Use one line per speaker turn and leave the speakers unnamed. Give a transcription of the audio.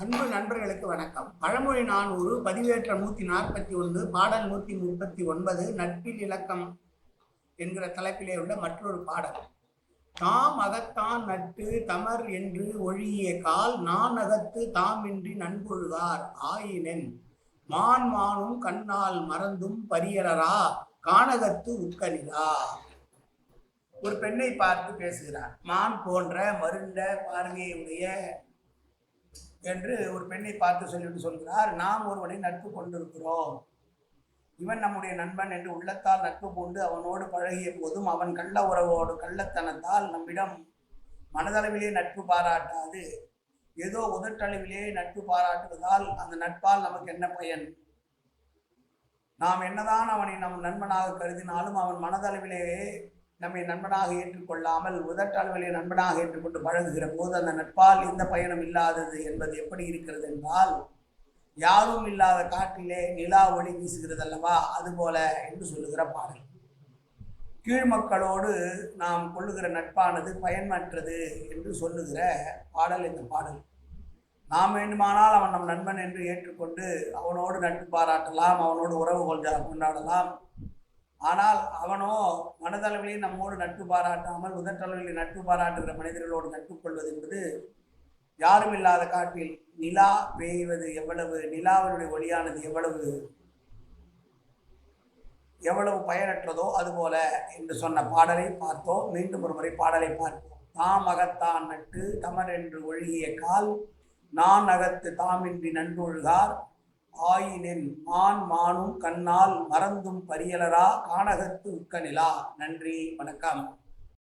அன்பு நண்பர்களுக்கு வணக்கம். பழமொழி நானூறு பதிவேற்ற நூற்றி நாற்பத்தி ஒன்று பாடல் நூற்றி முப்பத்தி ஒன்பது நட்பில் இலக்கம் என்கிற தலைப்பிலே உள்ள மற்றொரு பாடல். தாம் அகத்தான் நட்டு தமர் என்று ஒழிய கால் நான் அகத்து தாமின்றி நண்பொழுகார் ஆயினென். மான் மானும் கண்ணால் மறந்தும் பரியரரா கானகத்து உட்கனிலா. ஒரு பெண்ணை பார்த்து பேசுகிறார். மான் போன்ற மருண்ட பார்வையுடைய என்று ஒரு பெண்ணை பார்த்து சொல்லிட்டு சொல்கிறார் நாம் ஒருவனை நட்பு கொண்டிருக்கிறோம். இவன் நம்முடைய நண்பன் என்று உள்ளத்தால் நட்பு கொண்டு அவனோடு பழகிய போதும் அவன் கள்ள உறவோடு கள்ளத்தனத்தால் நம்மிடம் மனதளவிலே நட்பு பாராட்டாது. ஏதோ உதட்டளவிலே நட்பு பாராட்டுவதால் அந்த நட்பால் நமக்கு என்ன பயன்? நாம் என்னதான் அவனை நம் நண்பனாக கருதினாலும் அவன் மனதளவிலே நம்மை நண்பனாக ஏற்றுக்கொள்ளாமல் உதட்டளவிலே நண்பனாக ஏற்றுக்கொண்டு பழகுகிற போது அந்த நட்பால் எந்த பயனும் இல்லாதது என்பது எப்படி இருக்கிறது என்றால் யாரும் இல்லாத காட்டிலே நிலா ஒளி வீசுகிறது அல்லவா அதுபோல என்று சொல்லுகிற பாடல். கீழ்மக்களோடு நாம் கொள்ளுகிற நட்பானது பயனற்றது என்று சொல்லுகிற பாடல் இந்த பாடல். நாம் வேண்டுமானால் அவன் நம் நண்பன் என்று ஏற்றுக்கொண்டு அவனோடு நட்பு பாராட்டலாம் அவனோடு உறவு கொள்கா கொண்டாடலாம். ஆனால் அவனோ மனதளவிலே நம்மோடு நட்பு பாராட்டாமல் உதட்டளவிலே நட்பு பாராட்டுகிற மனிதர்களோடு நட்பு கொள்வது என்பது யாரும் இல்லாத காட்டில் நிலா பெய்வது எவ்வளவு நிலாவினுடைய ஒளியானது எவ்வளவு எவ்வளவு பயனற்றதோ அதுபோல என்று சொன்ன பாடலை பார்த்தோம். மீண்டும் ஒரு முறை பாடலை பார்ப்போம். தாம் அகத்தான் நட்டு தமர் என்று ஒழுகிய கால் நான் அகத்து தாமின்றி நன்றொழுகார் ஆயினென் மான் மானும் கண்ணால் மறந்தும் பரியலரா கானகத்து உக்கனிலா நன்றி வணக்கம்.